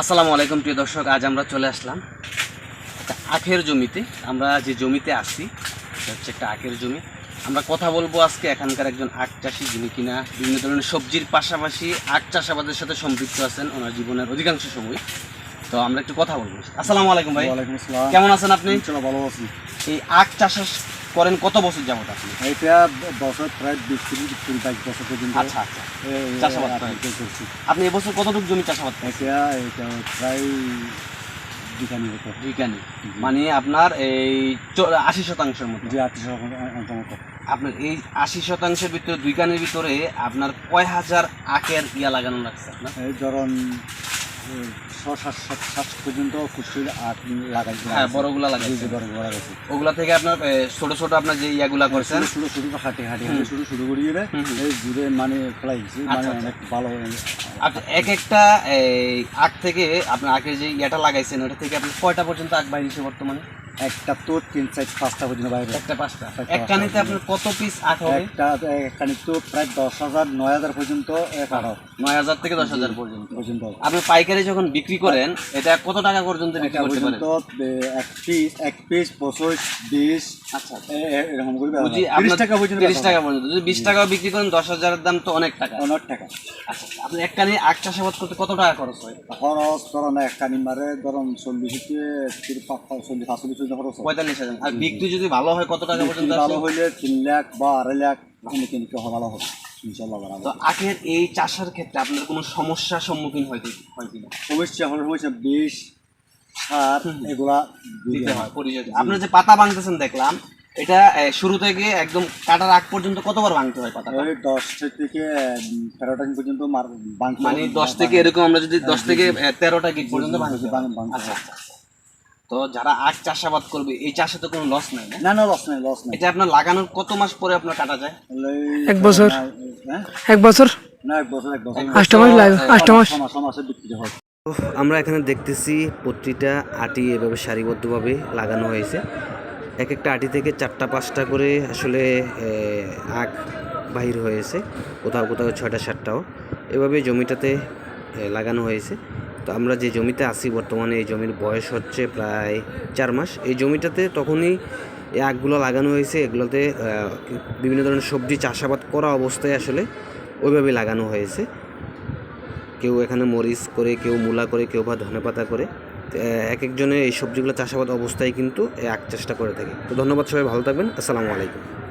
আসসালামু আলাইকুম প্রিয় দর্শক আজ আমরা চলে আসলাম একটা আখের জমিতে। আমরা যে জমিতে আসছি এটা হচ্ছে একটা আখের জমি। আমরা কথা বলব আজকে এখানকার একজন আখ চাষি যিনি কিনা বিভিন্ন ধরনের সবজির পাশাপাশি আখ চাষাবাদের সাথে সম্পৃক্ত আছেন ওনার জীবনের অধিকাংশ সময়। তো আমরা একটু কথা বলব। আসসালামু আলাইকুম ভাই। কেমন আছেন আপনি? ভালো আছি। এই আখ চাষ করেন কত বছর যাবত আপনি? এটা বছর প্রায় বিশ তিরিশ কুড়ি বাইশ বছর পর্যন্ত। আচ্ছা আচ্ছা। চাষাবাদ এই করছি। আপনি এবছর কতটুকু জমি চাষাবাদ এটা এটা প্রায় হতো। মানে আপনার এই আশি শতাংশের মতো। যে আটশো মতো আপনার এই আশি শতাংশের ভিতরে দুই কানের ভিতরে আপনার কয় হাজার আখের ইয়া লাগানো লাগছে আপনার? এই ধরুন ছ সাত সাত সাত পর্যন্ত কুষ্টির আট লাগাই হ্যাঁ বড়গুলা ওগুলা থেকে আপনার ছোট ছোট আপনার যে ইয়াগুলা করছেন? হাঁটে হাঁটে। হাঁটে করিয়ে। এই জুড়ে মানে মানে আচ্ছা, আচ্ছা। অনেক ভালো এক একটা এই আখ থেকে আপনার আখের যে ইয়াটা লাগাইছেন ওটা থেকে আপনি কয়টা পর্যন্ত আখ বাইরেছে বর্তমানে? একটা তো তিন চার পাঁচটা পর্যন্ত বাইরে। একটা পাঁচটা। এক কানিতে আপনার কত পিস হবে? একটা তো প্রায় দশ হাজার নয় হাজার পর্যন্ত নয় হাজার থেকে দশ হাজার পর্যন্ত। পর্যন্ত আপনি পাইকারি যখন বিক্রি করেন এটা কত টাকা পর্যন্ত বিক্রি করতে পারেন? এক পিস এক পিস পঁচিশ বিশ আচ্ছা এ- এ- এরকম করে বুঝি তিরিশ টাকা পর্যন্ত তিরিশ টাকা পর্যন্ত। যদি বিশ টাকাও বিক্রি করেন দশ হাজারের দাম তো অনেক টাকা। অনেক টাকা। আচ্ছা আপনি এক কানি আখ চাষাবাদ করতে কত টাকা খরচ হয়? খরচ ধরুন এক কানি মারে ধরুন চল্লিশ থেকে চল্লিশ পাঁচচল্লিশ পর্যন্ত খরচ পঁয়তাল্লিশ হাজার। আর বিক্রি যদি ভালো হয় কত টাকা পর্যন্ত ভালো হইলে তিন লাখ বা আড়াই লাখ কিনতে ভালো হবে ইনশাল্লাহ তো আখের এই চাষের ক্ষেত্রে আপনার কোনো সমস্যার সম্মুখীন হয় হয় কিনা? সমস্যা হলে সমস্যা বিষ সার এগুলা দিতে হয় পরিচর্যা আপনার যে পাতা ভাঙতেছেন দেখলাম এটা শুরু থেকে একদম কাটার আগ পর্যন্ত কতবার ভাঙতে হয় পাতা ওই দশ থেকে তেরোটা পর্যন্ত মানে দশ থেকে এরকম আমরা যদি দশ থেকে তেরোটা গিট পর্যন্ত ভাঙতে হয়। আচ্ছা আচ্ছা আচ্ছা। তো যারা আখ চাষাবাদ করবে এই চাষে তো কোনো লস নাই না? না লস নাই লস নাই। এটা আপনার লাগানোর কত মাস পরে আপনার কাটা যায়? এক বছর। হ্যাঁ? এক বছর? না এক বছর এক বছর। আটটা মাস লাগে আটটা মাস। মাসে বিক্রি হয়। আমরা এখানে দেখতেছি প্রতিটা আটি এভাবে সারিবদ্ধভাবে লাগানো হয়েছে। এক একটা আটি থেকে চারটা পাঁচটা করে আসলে আখ বাহির হয়েছে। কোথাও কোথাও ছয়টা সাতটাও। এভাবে জমিটাতে লাগানো হয়েছে। তো আমরা যে জমিতে আছি বর্তমানে এই জমির বয়স হচ্ছে প্রায় চার মাস। এই জমিটাতে তখনই এই আখগুলো লাগানো হয়েছে। এগুলোতে বিভিন্ন ধরনের সবজি চাষাবাদ করা অবস্থায় আসলে ওইভাবে লাগানো হয়েছে। কেউ এখানে মরিচ করে কেউ মূলা করে কেউ বা ধনেপাতা করে। তো, এক একজনে এই সবজিগুলো চাষাবাদ অবস্থায় কিন্তু এই আখ চাষটা করে থাকে। তো ধন্যবাদ সবাই ভালো থাকবেন। আসসালামু আলাইকুম।